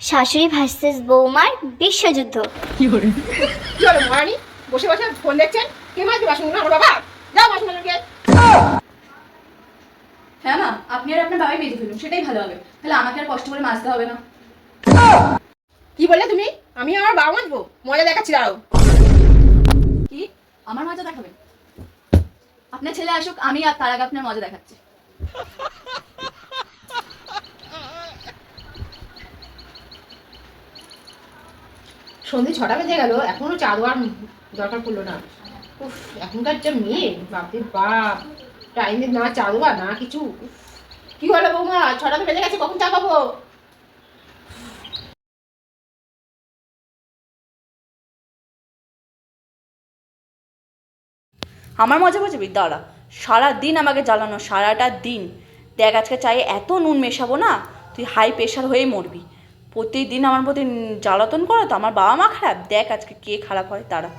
শাশুড়ি ভার্সেস বৌমার বিশ্বযুদ্ধ। কি হলো মহারানী বসে বসে ফোন দেখছেন। কে মাঝে বাসনগুলো আমার বাবা। যাও বাসন গিয়ে হ্যাঁ মা আপনি আর আপনার বাবাই মেজে ফেলুন সেটাই ভালো হবে। তাহলে আমাকে আর কষ্ট করে মাজতে হবে না। কি বললে তুমি? আমি আমার বাবা মাজবো মজা দেখাচ্ছি দাঁড়াও। কি? আমার মজা দেখাবেন আপনার ছেলে আসুক আমি আর তার আগে আপনার মজা দেখাচ্ছি। সন্ধে ছটা বেজে গেল, এখনও চা দেওয়ার দরকার পড়ল না। উফ, এখনকার যা মেয়ে, বাপরে বাপ। টাইমে না চা দেওয়া, না কিছু। কি হলো বৌমা? ছটা তো বেজে গেছে, কখন চা খাব? আমার মজা বুঝবি দাঁড়া সারা দিন আমাকে জ্বালানো, সারাটা দিন। দেখ, আজকে চায়ে এত নুন মেশাবো না, তুই হাই প্রেশার হয়ে মরবি। প্রতিদিন আমার প্রতি জ্বালাতন করো তো আমার বাবা মা খারাপ। দেখ আজকে কে খারাপ হয় তারা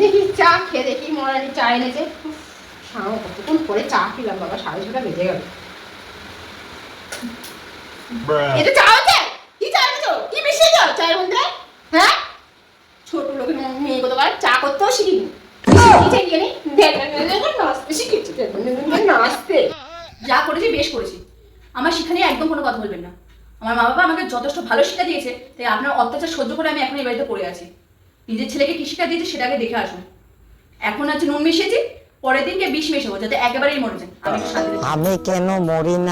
দেখি চা খেয়ে দেখি মহারানি চা এনেছে। সাও কতক্ষণ পরে চা খেলাম বাবা সাড়ে ছটা বেজে গেল। এটা চা হচ্ছে? কি চা এনেছো? কি মিশিয়েছ চায়ের মধ্যে? হ্যাঁ? ছোট লোকের মেয়ে কত চা করতেও শিখিনি। নাচতে যা করেছি বেশ করেছি। আমার সেখানে একদম কোনো কথা বলবেন না। আমার মা বাবা আমাকে যথেষ্ট ভালো শিক্ষা দিয়েছে, তাই আপনার অত্যাচার সহ্য করে আমি এখন এই বাড়িতে পড়ে আছি। নিজের ছেলেকে কি শিক্ষা দিয়েছে সেটাকে দেখে আসুন। এখন আছে নুন মিশিয়েছি, পরের দিনকে বিষ মেশাবো, যাতে একেবারেই মরে যায়। আমি কেন মরি না?